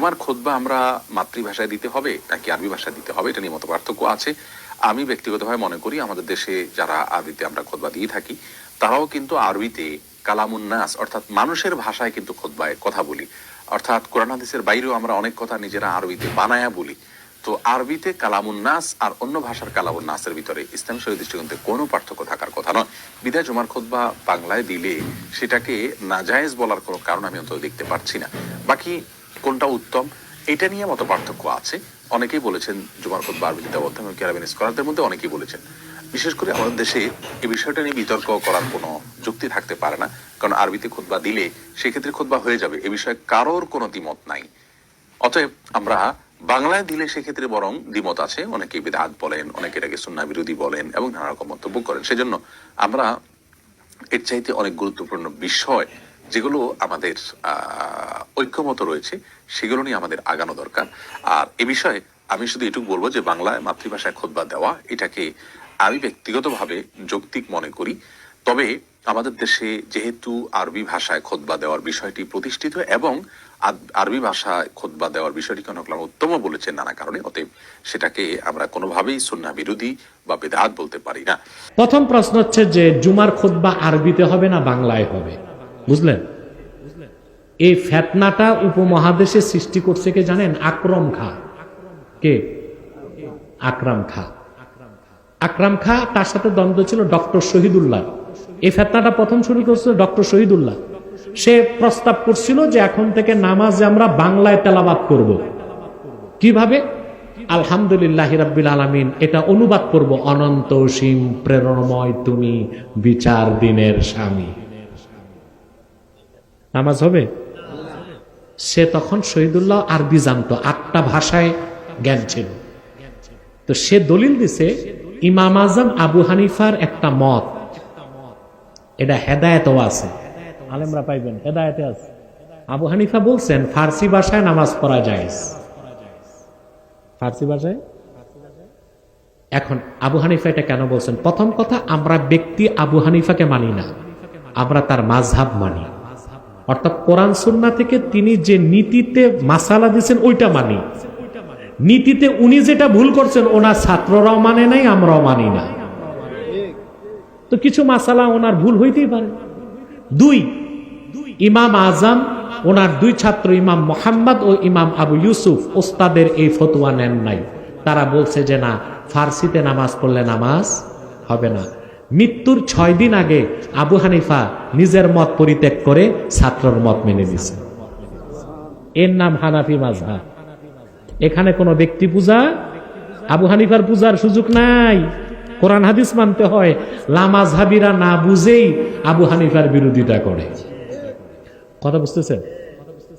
জুমার খোদবা আমরা মাতৃভাষায় দিতে হবে, নাকি আরবি ভাষায় দিতে হবে, এটা নিয়ে মত পার্থক্য আছে। আমি ব্যক্তিগতভাবে মনে করি আমাদের দেশে যারা আরবিতে আমরা খোদবা দিয়ে থাকি, তারাও কিন্তু আরবিতে কালামুন্নাস অর্থাৎ মানুষের ভাষায় কিন্তু খোদবায় কথা বলি। অর্থাৎ কোরআন হাদিসের বাইরেও আমরা অনেক কথা নিজেরা আরবিতে বানায়া বলি। তো আরবিতে কালামুন্নাস আর অন্য ভাষার কালামুন্নাসের ভিতরে ইসলাম শরীর দৃষ্টিকোণে কোনো পার্থক্য থাকার কথা নয়। বিদায়, জুমার খোদবা বাংলায় দিলে সেটাকে নাজায়েজ বলার কোনো কারণ আমি অন্তত দেখতে পারছি না। বাকি কোনটা উত্তম? এটা নিয়ে মতো পার্থক্য আছে। অনেকেই বলেছেন, জুমার খোদবা আরবিতে দেওয়া উত্তম এবং ক্যারাবিন স্কলারদের মধ্যে অনেকেই বলেছেন। বিশেষ করে আমাদের দেশে এই বিষয়টা নিয়ে বিতর্ক করার কোনো যুক্তি থাকতে পারে না। কারণ আরবিতে খোদবা দিলে সেক্ষেত্রে খোদবা হয়ে যাবে। এ বিষয়ে কারোর কোনো দ্বিমত নাই। অতএব আমরা বাংলায় দিলে সেক্ষেত্রে বরং দ্বিমত আছে। অনেকে বিদাত বলেন, অনেকে এটাকে সুন্না বিরোধী বলেন এবং নানা রকম মন্তব্য করেন। সেজন্য আমরা এর চাইতে অনেক গুরুত্বপূর্ণ বিষয় যেগুলো আমাদের ঐক্যমত রয়েছে, সেগুলো নিয়ে আমাদের আগানো দরকার। আর এ বিষয়ে আমি শুধু এটুকু বলব যে বাংলায় মাতৃভাষায় খোদবা দেওয়া, এটাকে আমি ব্যক্তিগতভাবে যৌক্তিক মনে করি। তবে আমাদের দেশে যেহেতু আরবি ভাষায় খোদবা দেওয়ার বিষয়টি প্রতিষ্ঠিত এবং আরবি ভাষায় খোদবা দেওয়ার বিষয়টি কেন উত্তম বলেছেন নানা কারণে, অতএব সেটাকে আমরা কোনোভাবেই সুন্না বিরোধী বা বেদাত বলতে পারি না। প্রথম প্রশ্ন হচ্ছে যে জুমার খুতবা আরবিতে হবে না বাংলায় হবে? বুঝলেন? এই ফেতনাটা উপমহাদেশে সৃষ্টি করছে কে জানেন? আকরম খা। কে? আকরাম খা। আকরাম খা, তার সাথে দ্বন্দ্ব ছিল ডক্টর শহীদুল্লাহ। এই ফেতনাটা প্রথম শুরু করছিল ডক্টর শহীদুল্লাহ। সে প্রস্তাব করছিল যে এখন থেকে নামাজে আমরা বাংলায় তেলাবাদ করব। কীভাবে? আলহামদুলিল্লাহ রাব্বিল আলামিন, এটা অনুবাদ করব। অনন্ত সীম প্রেরণময় তুমি বিচার দিনের স্বামী। নামাজ হবে? সে তখন শহীদুল্লাহ আরবি জানতো আটটা ভাষায় জ্ঞান ছিল। তো সে দলিল দিছে ইমাম আজম আবু হানিফার একটা মত। এটা হেদায়েতও আছে। আলেমরা পাইবেন হেদায়েতে আছে। আবু হানিফা বলছেন ফার্সি ভাষায় নামাজ পড়া যায় ফার্সি ভাষায়? এখন আবু হানিফা এটা কেন বলছেন? প্রথম কথা আমরা ব্যক্তি আবু হানিফাকে মানি না। আমরা তার মাঝহাব মানি। অর্থাৎ কোরআন সুন্না থেকে তিনি যে নীতিতে মাসালা দিয়েছেন, ওইটা মানি। নীতিতে উনি যেটা ভুল করছেন, ওনার ছাত্ররাও মানে নাই, আমরাও মানি না। তো কিছু মাসালা ওনার ভুল হইতেই পারে। দুই, ইমাম আজম, ওনার দুই ছাত্র, ইমাম মোহাম্মদ ও ইমাম আবু ইউসুফ, ওস্তাদের এই ফতোয়া নেন নাই। তারা বলছে যে না, ফার্সিতে নামাজ পড়লে নামাজ হবে না। মৃত্যুর ছয় দিন আগে আবু হানিফা নিজের মত পরিত্যাগ করে ছাত্রর মত মেনে নিছে। এর নাম হানাফি মাজহা এখানে কোনো ব্যক্তি পূজা, আবু হানিফার পূজার সুযোগ নাই। কোরআন হাদিস মানতে হয় লামাজহাবিরা না বুঝেই আবু হানিফার বিরোধিতা করে। কথা বুঝতেছেন?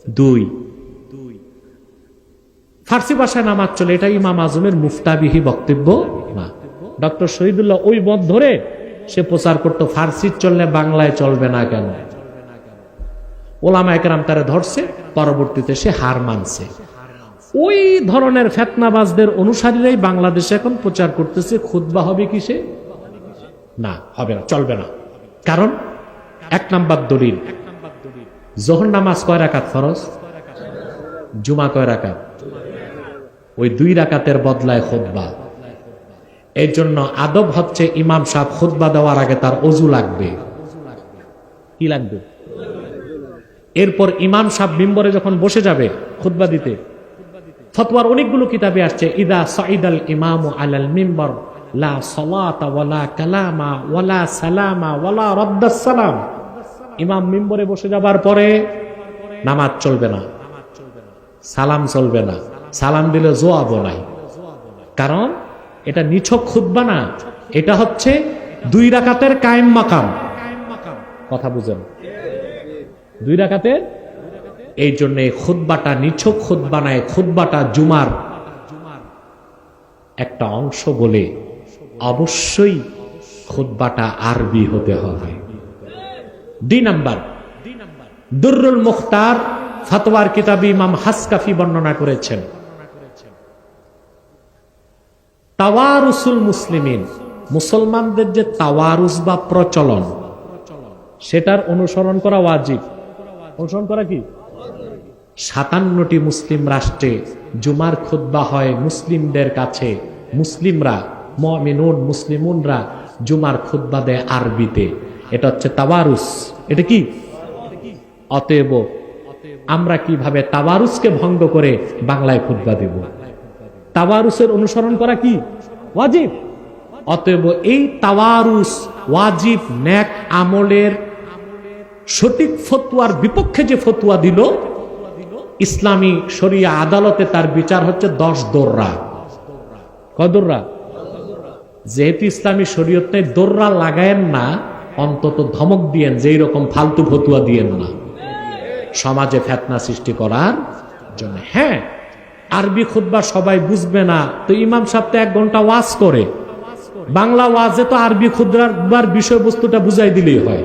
দুই। ফার্সি ভাষায় নামাজ চলে এটা ইমাম আজমের মুফতাবিহি বক্তব্য। না ডক্টর শহীদুল্লাহ ওই মত ধরে সে প্রচার করতো, ফার্সি চললে বাংলায় চলবে না কেন? ওলামা একরাম তারা ধরছে, পরবর্তীতে সে হার মানছে। ওই ধরনের ফেতনাবাজদের অনুসারীরাই বাংলাদেশে এখন প্রচার করতেছে, খুতবা হবে কি সে না, হবে না, চলবে না। কারণ এক নাম্বার দলিল, জোহর নামাজ কয় রাকাত ফরজ? জুমা কয় রাকাত? ওই দুই রাকাতের বদলায় খুতবা। এই জন্য আদব হচ্ছে ইমাম সাহেব খুতবা দেওয়ার আগে তার অজু লাগবে। কি লাগবে? এরপর ইমাম সাহেব মিম্বরে যখন বসে যাবে খুতবা দিতে, ফতোয়ার অনেকগুলো কিতাবে আসছে, ইদা সাইদাল ইমামু আলাল মিম্বর, লা কালামা ওয়ালা সালামা ইমাম মিম্বরে বসে যাবার পরে নামাজ চলবে না, সালাম চলবে না, সালাম দিলে নাই। কারণ এটা নিছক খুতবা না। এটা হচ্ছে দুই রাকাতের কায়েম মাকাম। কথা বুঝেন। দুই রাকাতের? এই জন্য খুদ্বাটা নিছক খুদ্বা নাই খুদ্বাটা জুমার। একটা অংশ বলে অবশ্যই খুদ্বাটা আরবি হতে হবে। দুই নাম্বার, দুর্রুল মুখতার ফতোয়ার কিতাবি ইমাম হাসকাফি বর্ণনা করেছেন। তাওয়ারুসুল মুসলিমিন, মুসলমানদের যে তাওয়ারুস বা প্রচলন, সেটার অনুসরণ করা ওয়াজিব। অনুসরণ করা কি? সাতান্নটি মুসলিম রাষ্ট্রে জুমার খুদ্া হয় মুসলিমদের কাছে। মুসলিমরা, মমিনুন, মুসলিমুনরা জুমার খুদ্া দেয় আরবিতে। এটা হচ্ছে তাওয়ারুস। এটা কি? অতএব, আমরা কীভাবে তাওয়ারুসকে ভঙ্গ করে বাংলায় খুদ্া দেব? তাওয়ারুসের অনুসরণ করা কি? ওয়াজিব। অতএব এই তাওয়ারুস ওয়াজিব ন্যাক আমলের সঠিক ফতুয়ার বিপক্ষে যে ফতুয়া দিল, ইসলামী শরিয়া আদালতে তার বিচার হচ্ছে দশ দোররা। কদররা যেহেতু ইসলামী শরীয়ত দোররা লাগায়েন না, অন্তত ধমক দিয়েন যে রকম ফালতু ফতুয়া দিয়েন না। সমাজে ফেতনা সৃষ্টি করার জন্য। হ্যাঁ আরবি খুদ্া সবাই বুঝবে না। তো ইমাম সাহেব তো এক ঘণ্টা ওয়াজ করে। বাংলা ওয়াজে তো আরবি খুদ্ার বিষয়বস্তুটা বুঝাই দিলেই হয়।